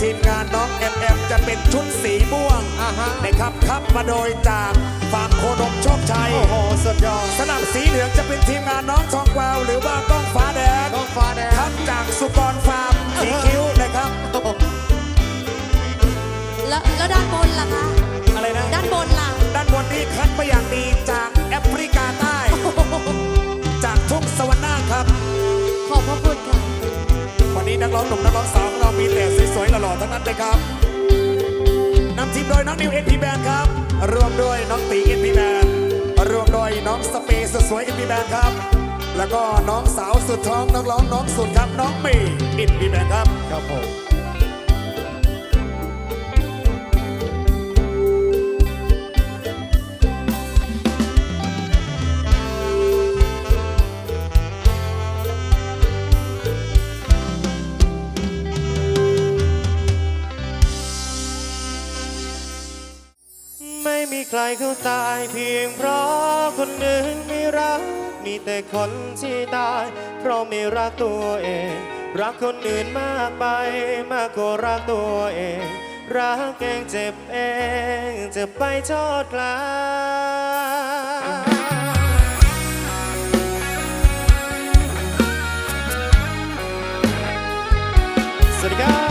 ทีมงานน้องแอมแอมจะเป็นชุดสีม่วงอ่าฮะนะครับครับมาโดยจากฝั่งโคนมโชคชัยโอ้โหสุดยอดสำหรับสีเหลืองจะเป็นทีมงานน้องทองกวาวหรือว่าก้องฟ้าแดงต้องฟ้าแดงครับจากสุกรฟาร์มสีคิ้วนะครับโอ้โหแล้วแล้วด้านบนล่ะคะอะไรนะด้านบนล่ะด้านบนนี้คัดมาอย่างดีจากแอฟริกาใต้ จากทุ่งสวรรค์นาครับ ขอบพระคุณค่ะวันนี้นักร้องหนุ่มนักร้องสาวของ เรามีแต่สวยๆหล่อๆทั้งนั้นเลยครับนำทีมโดยน้องนิวเอ็นพีแบนครับ รวมด้วยน้องตีเอ็นพีแบนรวมโดยน้องสเปซสวยเอ็นพีแบนครับ แล้วก็น้องสาวสุดท้องนักร้องน้องสุดครับน้องเมย์เอ็นพีแบนครับครับผม ไม่มีใครเขาตายเพียงเพราะคนอื่นไม่รัก มีแต่คนที่ตาย เพราะไม่รักตัวเอง รักคนอื่นมากไป มากกว่ารักตัวเอง รักเองเจ็บเองจะไปโทษใครสวัสดีครับ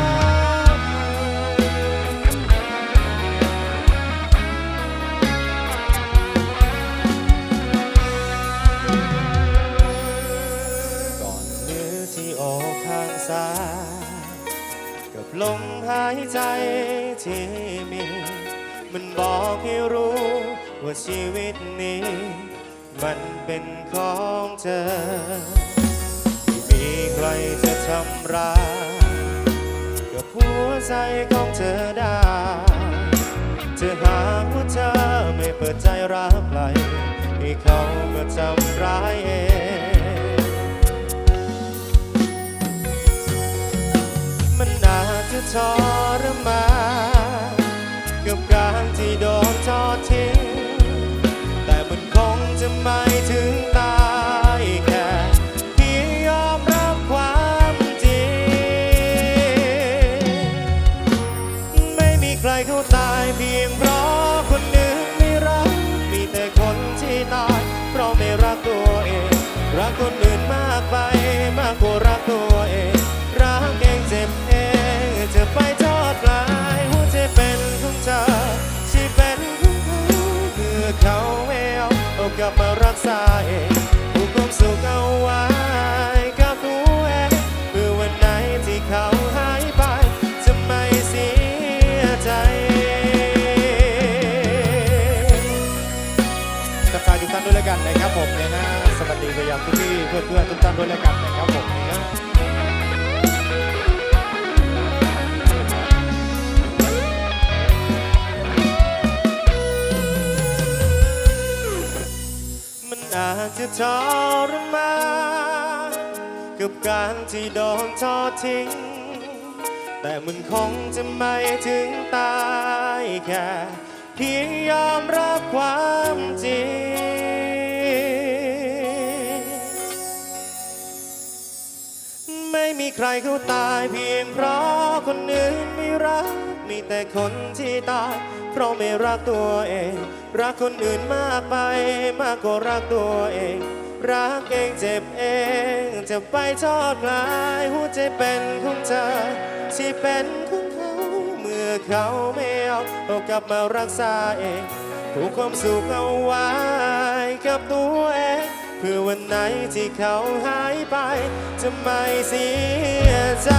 ที่มี มันบอกให้รู้ว่าชีวิตนี้ มันเป็นของเธอ ไม่มีใครจะทำร้ายกับหัวใจของเธอได้เธอหากว่าเธอไม่เปิดใจรักใครให้เขามาทำร้ายเอง ทรมาน ทักทายทุกท่านด้วยแล้วกันนะครับผมนะฮะสวัสดีไปยังพี่เพื่อนๆทุกท่านด้วยแล้วกันนะครับผมนะฮะมันอาจจะทรมานกับการที่โดนทอดทิ้ง แต่มันคงจะไม่ถึงตายแค่ เพียงยอมรับความจริง ไม่มีใครเขาตายเพียงเพราะคนอื่นไม่รัก มีแต่คนที่ตาย เพราะไม่รักตัวเอง รักคนอื่นมากไปมากกว่ารักตัวเอง รักเองเจ็บเอง จะไปทอดลายหัวใจเป็นของเธอที่เป็นของ อเขาไม่เอาเอากลับมารักษาเองผูกความสุขเอาไว้กับตัวเองเพื่อวันไหนที่เขาหายไปจะไม่เสียใจ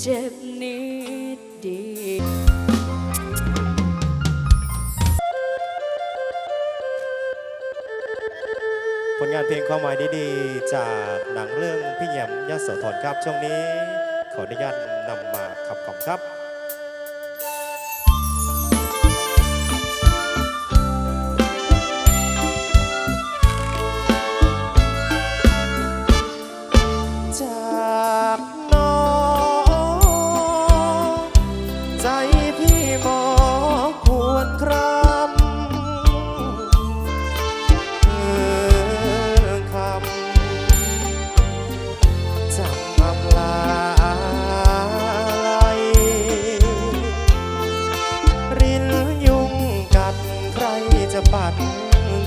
เจ็บนิดเดียวผลงานเพลงความหมายดีๆ จากหนังเรื่องพี่แยมยโสธรครับ ช่วงนี้ ขออนุญาตนำมาขับกล่อมครับจาก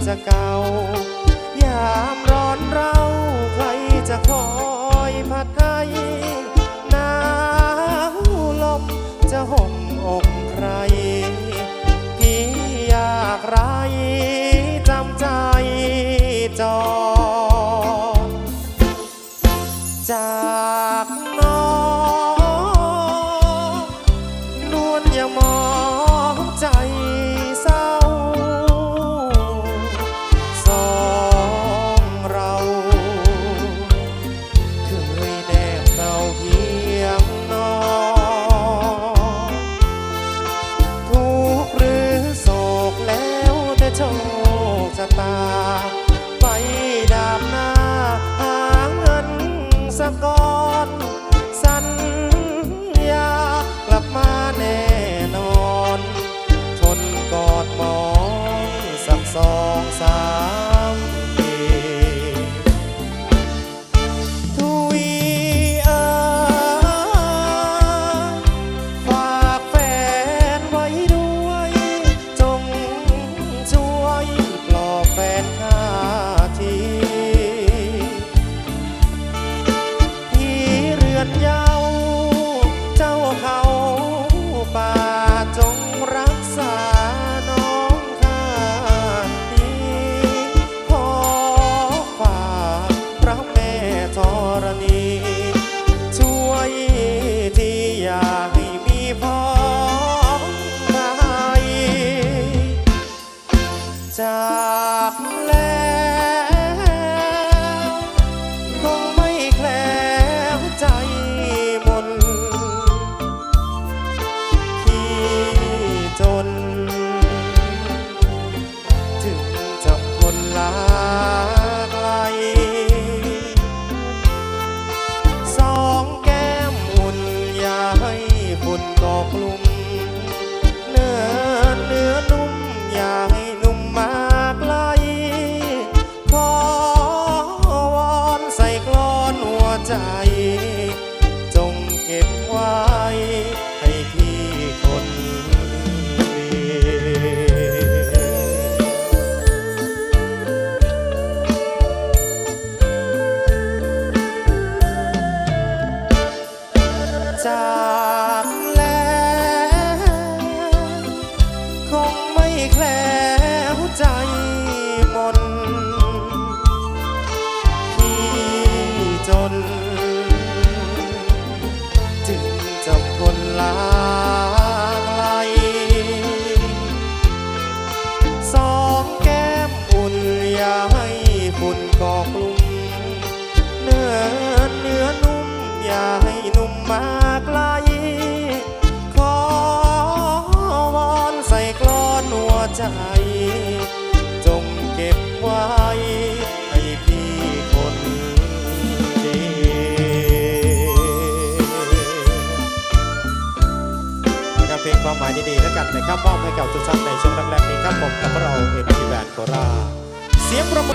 จะเก่ายามามปีทุยเอ่ยฝากแฟนไว้ด้วย จงช่วยปลอบแฟนข้า ธรณี จากแล้วคงไม่แคล้วใจมนที่จน จึงจะทนลา จงเก็บไว้ให้พี่คนดี นะครับเพลงความหมายดีๆแล้วกันนะครับมอบให้กับทุกท่านในช่วงแรกๆนี้ครับผมกับเราเอ็นพีแบนโคราเสียงประม